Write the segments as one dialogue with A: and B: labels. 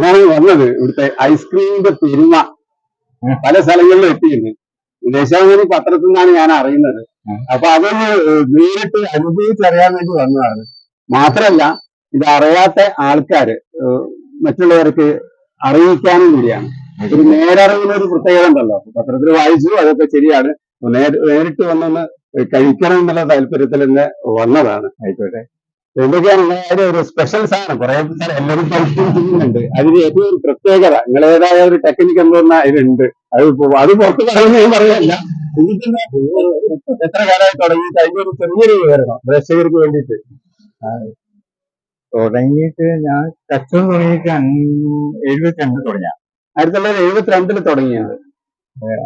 A: ഞാൻ വന്നത്. ഇവിടുത്തെ ഐസ്ക്രീമിന്റെ പെരുമ. പല സ്ഥലങ്ങളിലും എത്തിയിരുന്നു ദേശാഭിമാനി പത്രത്തിൽ നിന്നാണ് ഞാൻ അറിയുന്നത്. അപ്പൊ അതൊന്ന് നേരിട്ട് അനുഭവിച്ചറിയാൻ വേണ്ടി വന്നതാണ്. മാത്രമല്ല ഇത് അറിയാത്ത ആൾക്കാര് മറ്റുള്ളവർക്ക് അറിയിക്കാനും കൂടിയാണ്. ഒരു നേരറിവിന് ഒരു പ്രത്യേകത ഉണ്ടല്ലോ. പത്രത്തിൽ വായിച്ചു അതൊക്കെ ശരിയാണ്. നേരി- നേരിട്ട് വന്നൊന്ന് കഴിക്കണം എന്നുള്ള താല്പര്യത്തിൽ തന്നെ വന്നതാണ്. ആയിക്കോട്ടെ. എന്തൊക്കെയാണ് ഒരു സ്പെഷ്യൽ സാധനം. കുറെ എല്ലാവരും പരിശീലിക്കുന്നുണ്ട് അതിന് ഏറ്റവും ഒരു പ്രത്യേകത നിങ്ങളേതായ ഒരു ടെക്നിക്ക് എന്തോന്ന അതിലുണ്ട് അത് അത് പുറത്ത് പറയുന്നത് ഞാൻ പറയല്ല എത്ര കാലമായി തുടങ്ങിയിട്ട് അതിന്റെ ഒരു ചെറിയൊരു വിവരണം പ്രേക്ഷകർക്ക് വേണ്ടിയിട്ട്.
B: തുടങ്ങിയിട്ട് ഞാൻ കച്ചവടം തുടങ്ങിയിട്ട് എഴുപത്തി രണ്ട് തുടങ്ങിയ
A: ആയിരത്തി തൊള്ളായിരത്തി എഴുപത്തിരണ്ടിൽ തുടങ്ങിയത്.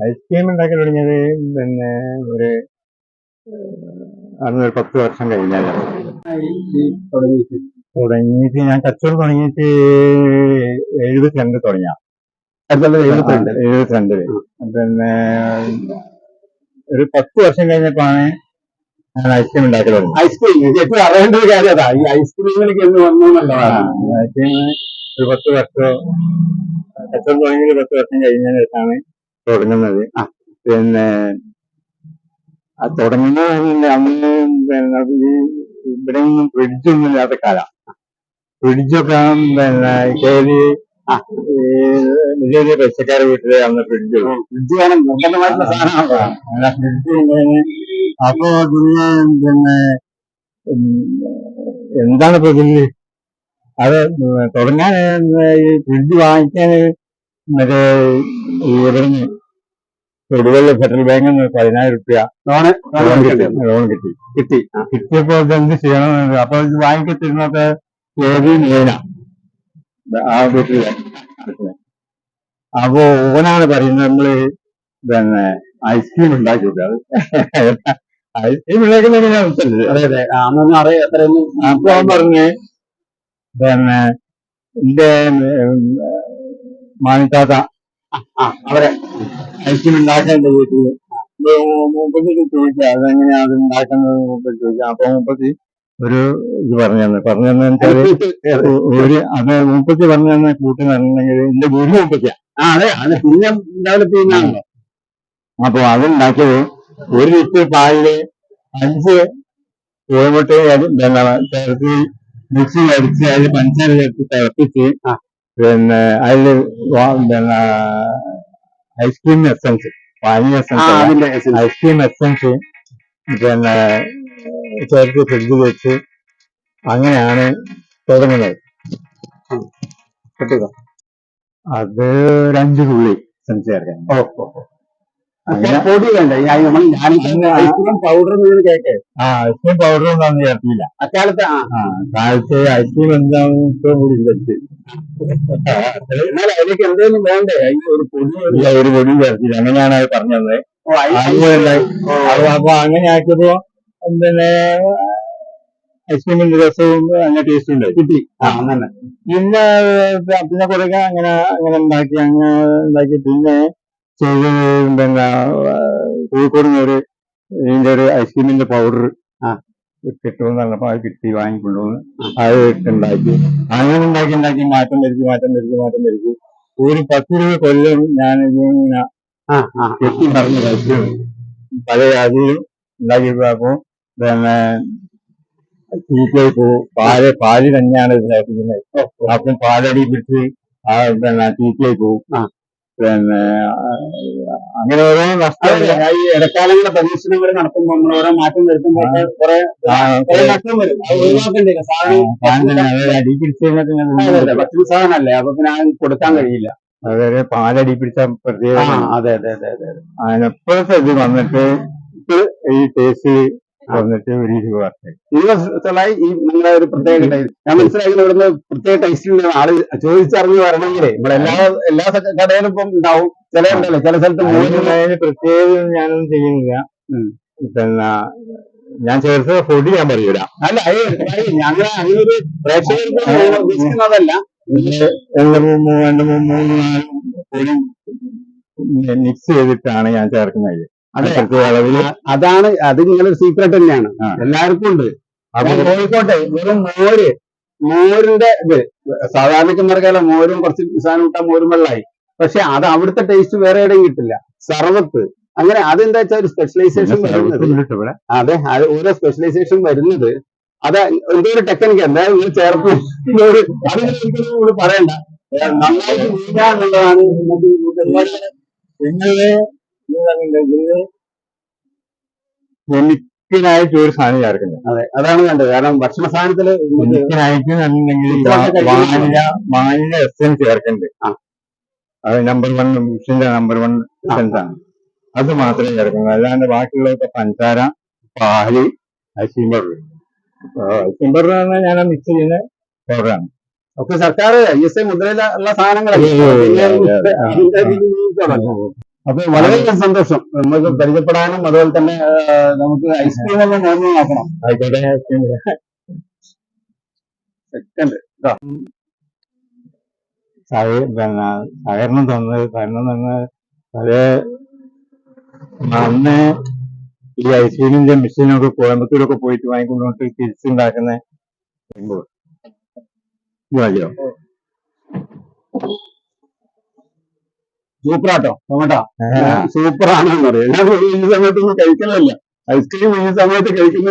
B: ഐസ്ക്രീം ഉണ്ടാക്കി തുടങ്ങിയത് പിന്നെ ഒരു ഏഹ്, അന്ന് ഒരു പത്ത് വർഷം കഴിഞ്ഞാൽ
A: ഈ തുടങ്ങിയിട്ട്
B: ഞാൻ കച്ചവടം തുടങ്ങിയിട്ട് എഴുപത്തിരണ്ട് തുടങ്ങിയ
A: എഴുപത്തിരണ്ട്.
B: എഴുപത്തിരണ്ടിൽ. പിന്നെ ഒരു പത്ത് വർഷം കഴിഞ്ഞപ്പോഴാണ് ഞാൻ ഐസ്ക്രീം ഉണ്ടാക്കി തുടങ്ങി.
A: ഐസ്ക്രീം എപ്പോഴും അറിയേണ്ട ഒരു കാര്യം അതാ. ഈ ഐസ്ക്രീമിലേക്ക് എന്ന് വന്നു എന്നുള്ളതാണ്.
B: ഐസ്ക്രീം ഒരു പത്ത് വർഷം കച്ചവടം ഒരു പത്ത് വർഷം കഴിഞ്ഞതിന് ശേഷമാണ് തുടങ്ങുന്നത് പിന്നെ തുടങ്ങുന്ന തുടങ്ങുന്നത് അന്ന് പിന്നെ ഈ ഇവിടെ ഒന്നും ഫ്രിഡ്ജൊന്നും ഇല്ലാത്ത കാലം. ഫ്രിഡ്ജൊക്കെ പിന്നെ കയറി വലിയ പൈസക്കാരെ വീട്ടിൽ അന്ന് ഫ്രിഡ്ജ്
A: ഫ്രിഡ്ജ് കാരണം നിർബന്ധമായിട്ടുള്ള സാധനമാണ്
B: അങ്ങനെ ഫ്രിഡ്ജ് ഉണ്ടായിരുന്നു അപ്പൊ പിന്നെ പിന്നെ എന്താണ് ഇപ്പൊ ഇതിൽ അത് തുടങ്ങാൻ ഈ ഫ്രിഡ്ജ് വാങ്ങിക്കാൻ മറ്റേ ഇവിടുന്ന് തൊടുവല്ല ഫെഡറൽ ബാങ്കിൽ നിന്ന് പതിനായിരം റുപ്യ
A: ലോണ്
B: ലോൺ കിട്ടി. ലോൺ കിട്ടി.
A: കിട്ടി. ആ.
B: കിട്ടിയപ്പോ ഇത് എന്ത് ചെയ്യണം അപ്പൊ ഇത് വാങ്ങിക്കത്തിരുന്നൊക്കെ ഏത് മീന. ആ വീട്ടിലെ അപ്പൊ ഓനാണ് പറയുന്നത് നമ്മൾ പിന്നെ ഐസ്ക്രീം ഉണ്ടാക്കി കൊടുക്കുക ഐസ്ക്രീം ഉണ്ടാക്കുന്ന
A: അതെ അതെ. അന്നൊന്നും അറിയാം എത്രയൊന്നും
B: അപ്പൊ അവൻ പറഞ്ഞ് പിന്നെ എന്റെ മാണിത്താത്ത
A: ആ അവരെ
B: ഐസ്ക്രീം ഉണ്ടാക്കാൻ എന്റെ വീട്ടിൽ മുപ്പത്തിക്ക് ചോദിച്ചാൽ അതെങ്ങനെയാ അത് ഉണ്ടാക്കുന്നത് മുപ്പത്തി ചോദിച്ചാ. അപ്പൊ മുപ്പത്തി ഒരു ഇത് പറഞ്ഞു പറഞ്ഞു തന്നെ ഒരു അത് മുപ്പത്തി പറഞ്ഞു തന്നെ കൂട്ടി നടന്നെങ്കിൽ എന്റെ വീട് മൂപ്പത്തിയാ
A: ആ അതെ അത് പിന്നെ ഡെവലപ്പ് ചെയ്യുന്നതാണല്ലോ
B: അപ്പൊ അതുണ്ടാക്കിയത് ഒരു ലിറ്റർ പാലിൽ അഞ്ച് കോഴിമുട്ടയും ചേർത്ത് മിക്സിയിൽ അടിച്ച് അതിൽ പഞ്ചസാര ചേർത്ത് തിളപ്പിച്ച്. പിന്നെ അതിൽ പിന്നെ ഐസ്ക്രീം എസൻസ് പാനി എസൻസ് ഐസ്ക്രീം എസൻസ് പിന്നെ ചേർത്ത് ഫ്രിഡ്ജ് വെച്ച് അങ്ങനെയാണ് തുടങ്ങുന്നത്. അത് ഒരു അഞ്ച് തുള്ളി എസൻസ് ചേർക്കാൻ.
A: ഓ ഓ. പൊടി വേണ്ട ഐസ്ക്രീം പൗഡർ എന്ന്
B: ആ ഐസ്ക്രീം പൗഡർ ഒന്നും അന്ന് ചേർത്തില്ല.
A: അക്കാലത്ത്
B: കാലത്ത് ഐസ്ക്രീം എന്താണെന്ന് ഇപ്പം കൂടി വെച്ച്
A: എന്നാൽ അതിലേക്ക് എന്തെങ്കിലും വേണ്ടേ? ഒരു പൊടി ഒരു-
B: പൊടിയും ചേർത്തില്ല. അങ്ങനെയാണ് അത് പറഞ്ഞത്. അപ്പൊ അങ്ങനെ ആക്കിയപ്പോ പിന്നെ ഐസ്ക്രീമിന്റെ രസവും അങ്ങനെ ടേസ്റ്റ് ഉണ്ട്
A: കിട്ടി.
B: പിന്നെ പിന്നെ കുറേ അങ്ങനെ അങ്ങനെ ഉണ്ടാക്കി അങ്ങനെ ഉണ്ടാക്കി. പിന്നെ ചെയ്ത് പിന്നെ കോഴിക്കോട് നിന്ന് ഒരു ഇതിന്റെ ഒരു ഐസ്ക്രീമിന്റെ പൗഡർ. കിട്ടുമെന്ന് പറഞ്ഞപ്പോൾ അത് കിട്ടി വാങ്ങിക്കൊണ്ടുവന്ന്. അത് ഇട്ടുണ്ടാക്കി. അങ്ങനെ ഉണ്ടാക്കി ഉണ്ടാക്കി മാറ്റം വരുത്തി മാറ്റം വരുത്തി മാറ്റം വരുത്തി. ഒരു പത്ത് രൂപ കൊല്ലം ഞാൻ ഇങ്ങനെ കെട്ടി മറന്ന് കഴിച്ചു പല ജാതിയിലും ഉണ്ടാക്കിയപ്പോ പിന്നെ തീറ്റയായി പോകും പാൽ പാൽ തന്നെയാണ് ഇത് കഴിക്കുന്നത് അപ്പം പാലടി പിടിച്ച് ആ പിന്നെ തീറ്റയായി പോകും. പിന്നെ അങ്ങനെ ഓരോ നഷ്ടം
A: അതെ, അതെ. ഈ ഇടക്കാലങ്ങളെ പരീക്ഷണങ്ങൾ നടത്തുമ്പോൾ നമ്മൾ ഓരോ മാറ്റം വരുത്തുമ്പോൾ കുറെ നഷ്ടം വരും. അത്
B: അടി പിടിച്ച്
A: അതെ, അതെ, ഭക്ഷണ സാധനമല്ലേ? അപ്പൊ പിന്നെ കൊടുക്കാൻ കഴിയില്ല.
B: അതായത് പാലടി പിടിച്ച പ്രത്യേക
A: അതെ അതെ അതെ അതെ
B: അതിനെപ്പോഴത്തെ ഇത് വന്നിട്ട് ഈ ടേസ്റ്റ് വന്നിട്ട് ഒരു ഇരുപത് വർഷം.
A: ഇരുപതായി ഈ നിങ്ങളെ ഒരു പ്രത്യേക ഞാൻ മനസ്സിലാക്കി ഇവിടുന്ന് പ്രത്യേക ടേസ്റ്റിൽ ആൾ ചോദിച്ചറിഞ്ഞ് വരണമെങ്കിലേ ഇവിടെ എല്ലാ എല്ലാ കടയിലും ഇപ്പം ഉണ്ടാവും. ചില ഉണ്ടല്ലോ ചില സ്ഥലത്ത് മൂന്ന്
B: പ്രത്യേകം ഞാനൊന്നും ചെയ്യുന്നില്ല. പിന്നെ ഞാൻ ചേർത്ത് ഫുഡ് ഞാൻ പറയൂല.
A: അല്ല ഞങ്ങൾ അങ്ങനൊരു പ്രേക്ഷകർക്ക് ഉദ്ദേശിക്കുന്നതല്ല.
B: രണ്ട് മൂന്ന് രണ്ട് മൂന്ന് മൂന്ന് നാല് പൊടി മിക്സ് ചെയ്തിട്ടാണ് ഞാൻ ചേർക്കുന്നത്.
A: അതെ. അതാണ് അത് നിങ്ങളൊരു സീക്രട്ട് തന്നെയാണ്. എല്ലാവർക്കും ഉണ്ട്. കോഴിക്കോട്ടെ വെറും മോര് മോരിന്റെ ഇത് സാധാരണക്കാർക്കല്ല മോരും കുറച്ച് സാധനം ഇട്ടാൽ മോരും വെള്ളമായി പക്ഷെ അത് അവിടുത്തെ ടേസ്റ്റ് വേറെ എവിടെയും കിട്ടില്ല. സർവത്ത്. അങ്ങനെ അതെന്താ വെച്ചാൽ ഒരു സ്പെഷ്യലൈസേഷൻ വരുന്നത്. അതെ അത് ഓരോ സ്പെഷ്യലൈസേഷൻ വരുന്നത്. അത് എന്തോ ഒരു ടെക്നിക്ക് എന്തായാലും നിങ്ങൾ ചേർത്ത് എന്തോ നിങ്ങൾ പറയണ്ട. നന്നായിട്ട് എന്നുള്ളതാണ് നമുക്ക് ഒരുപാട്
B: നിങ്ങൾ ഒരു സാധനം ചേർക്കുന്നത്
A: അതെ അതാണ് കണ്ടത് കാരണം ഭക്ഷണ
B: സാധനത്തിൽ എന്നുണ്ടെങ്കിൽ
A: കഴിക്കുന്നത്
B: വാനില വാനില എസൻസ് ചേർക്കുന്നുണ്ട്. അത് നമ്പർ വൺ ബുഷിന്റെ നമ്പർ വൺ എസൻസ് ആണ്. അത് മാത്രമേ ചേർക്കുന്നു അല്ലാണ്ട് ബാക്കിയുള്ളതൊക്കെ പഞ്ചാര പാൽ ഐസിംഗ് പൗഡർ എന്ന് പറഞ്ഞാൽ ഞാൻ മിക്സ് ചെയ്യുന്ന പൗഡറാണ്
A: ഒക്കെ സർക്കാർ ഐ എസ് ഐ മുദ്രയിലുള്ള സാധനങ്ങളൊക്കെ അപ്പൊ വളരെ സന്തോഷം. നമുക്ക് പരിചയപ്പെടാനും അതുപോലെ തന്നെ നമുക്ക് ഐസ്ക്രീം നോക്കി നോക്കണം.
B: ആയിക്കോട്ടെ
A: സെക്കൻഡ്.
B: പിന്നെ സഹകരണം തന്നത് സഹകരണം തന്ന് പല അന്ന് ഈ ഐസ്ക്രീമിന്റെ മെഷീനൊക്കെ കോയമ്പത്തൂരൊക്കെ പോയിട്ട് വാങ്ങിക്കൊണ്ടുപോയിട്ട് തിരിച്ചുണ്ടാക്കുന്ന മതിയോ
A: സൂപ്പറാട്ടോ ടൊമാറ്റോ. സൂപ്പറാണെന്ന് പറയാം ഈ സമയത്തൊന്നും കഴിക്കലല്ല ഐസ്ക്രീം ഈ സമയത്ത് കഴിക്കുന്ന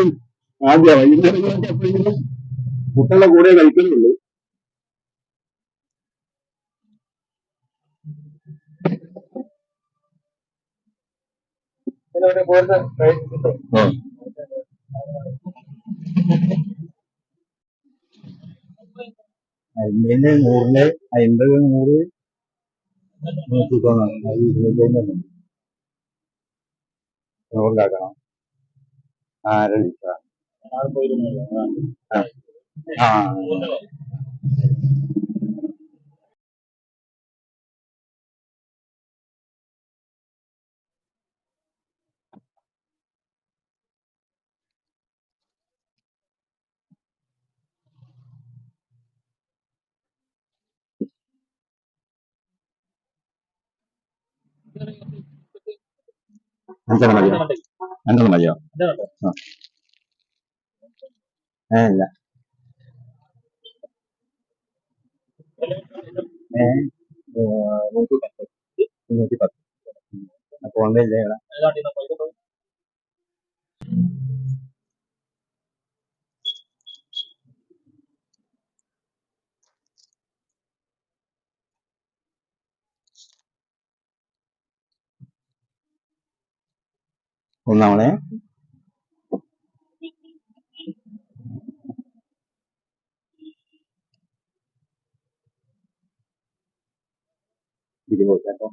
A: ആദ്യം വൈകുന്നേരങ്ങളൊക്കെ എപ്പോഴെങ്കിലും കുട്ടികളുടെ കൂടെ കഴിക്കുന്നുള്ളൂ.
B: ഉം. അമ്പതിന് നൂറിൽ അമ്പത് നൂറ് തൊണ്ണൂറ് അത് ഇരുപത്തഞ്ച് നൂറിലാക്കണം ആരളിക്ക ആ. അഞ്ചെണ്ണം മതിയോ? അഞ്ചെണ്ണം മതിയോ? ഏ, നൂറ്റി പത്ത്. നൂറ്റി പത്ത്. അപ്പൊ ഒന്നില്ലേ ഇവിടെ ഒന്നാമണേ ഇരുപത് കേട്ടോ.